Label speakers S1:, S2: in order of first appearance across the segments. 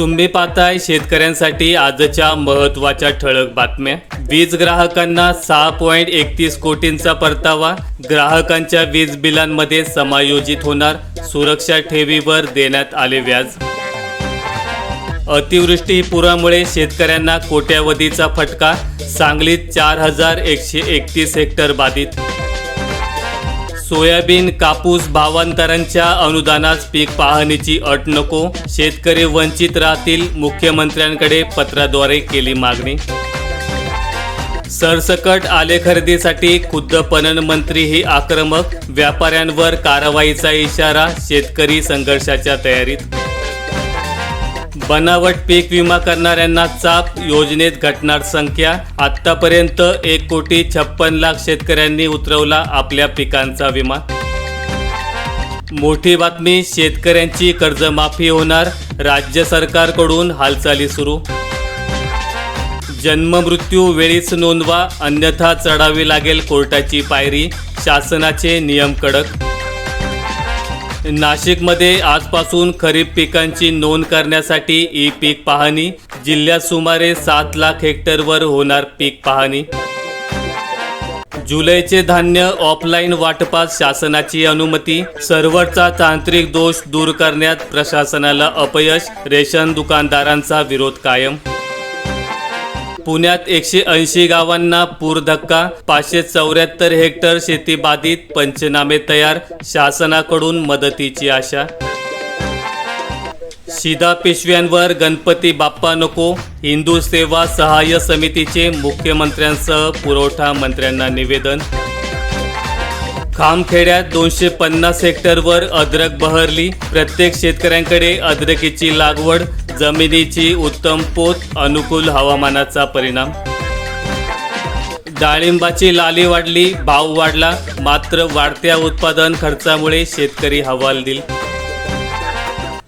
S1: तुम्ही पाहताय शेतकऱ्यांसाठी आजच्या महत्त्वाच्या ठळक बातम्या. वीज ग्राहकांना सहा पॉईंट एकतीस कोटींचा परतावा. ग्राहकांच्या वीज बिलांमध्ये समायोजित होणार सुरक्षा ठेवीवर देण्यात आले व्याज. अतिवृष्टी पुरामुळे शेतकऱ्यांना कोट्यावधीचा फटका सांगलीत चार हजार एकशे एकतीस हेक्टर बाधित. सोयाबीन कापूस भावांतरांच्या अनुदानास पीक पाहणीची अट नको शेतकरी वंचित राहतील मुख्यमंत्र्यांकडे पत्राद्वारे केली मागणी. सरसकट आले खरेदीसाठी खुद्द पणन मंत्रीही आक्रमक व्यापाऱ्यांवर कारवाईचा इशारा शेतकरी संघर्षाच्या तयारीत. बनावट पीक विमा करणाऱ्यांना चाप योजनेत घटणार संख्या. आत्तापर्यंत एक कोटी छप्पन लाख शेतकऱ्यांनी उतरवला आपल्या पिकांचा विमा. मोठी बातमी शेतकऱ्यांची कर्जमाफी होणार राज्य सरकारकडून हालचाली सुरू. जन्ममृत्यू वेळीच नोंदवा अन्यथा चढावी लागेल कोर्टाची पायरी शासनाचे नियम कडक. नाशिकमध्ये आजपासून खरीप पिकांची नोंद करण्यासाठी ई पीक पाहणी. जिल्ह्यात सुमारे सात लाख हेक्टरवर होणार पीक पाहणी. जुलैचे धान्य ऑफलाईन वाटपास शासनाची अनुमती. सर्व्हरचा तांत्रिक दोष दूर करण्यात प्रशासनाला अपयश. रेशन दुकानदारांचा विरोध कायम. पुण्यात एकशे ऐंशी गावांना पूर धक्का पाचशे चौऱ्याहत्तर हेक्टर शेती बाधित पंचनामे तयार शासनाकडून मदतीची आशा. शिदा पिशव्यांवर गणपती बाप्पा नको हिंदू सेवा सहाय्य समितीचे मुख्यमंत्र्यांसह पुरवठा मंत्र्यांना निवेदन. खामखेड्यात दोनशे पन्नास हेक्टरवर अद्रक बहरली प्रत्येक शेतकऱ्यांकडे अद्रकीची लागवड जमिनीची उत्तम पोत अनुकूल हवामानाचा परिणाम. डाळिंबाची लाली वाढली भाव वाढला मात्र वाढत्या उत्पादन खर्चामुळे शेतकरी हवालदिल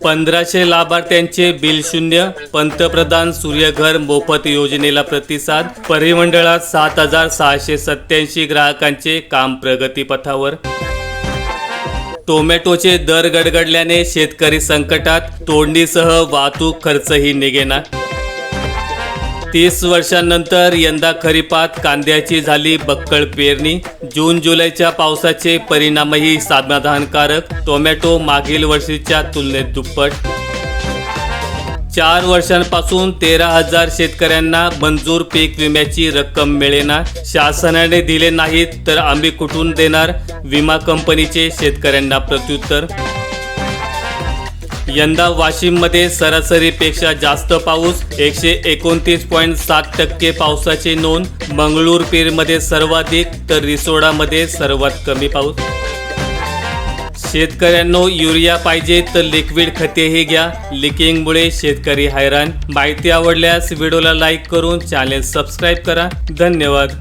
S1: पंधराशे लाभार्थ्यांचे बिल शून्य पंतप्रधान सूर्यघर मोफत योजनेला प्रतिसाद परिमंडळात सात हजार सहाशे सत्याऐंशी ग्राहकांचे काम प्रगतीपथावर. टोमॅटोचे दर गडगडल्याने शेतकरी संकटात तोडणीसह वाहतूक खर्चही निघेना तीस वर्षांनंतर यंदा खरीपात कांद्याची झाली बक्कळ पेरणी. जून जुलैच्या पावसाचे परिणामही समाधानकारक टोमॅटो मागील वर्षीच्या तुलनेत दुप्पट. चार वर्षांपासून तेरा हजार शेतकऱ्यांना मंजूर पीक विम्याची रक्कम मिळेना शासनाने दिले नाहीत तर आम्ही कुठून देणार? विमा कंपनीचे शेतकऱ्यांना प्रत्युत्तर. यंदा वाशिममध्ये सरासरीपेक्षा जास्त पाऊस एकशे एकोणतीस पॉईंट सात टक्के पावसाची नोंद. मंगळूर पीरमध्ये सर्वाधिक तर रिसोडामध्ये सर्वात कमी पाऊस. शेतकऱ्यांनो युरिया पाहिजे तर लिक्विड खतेही घ्या. लिकिंगमुळे शेतकरी हैराण. माहिती आवडल्यास व्हिडिओला लाईक करून चॅनेल सबस्क्राईब करा. धन्यवाद.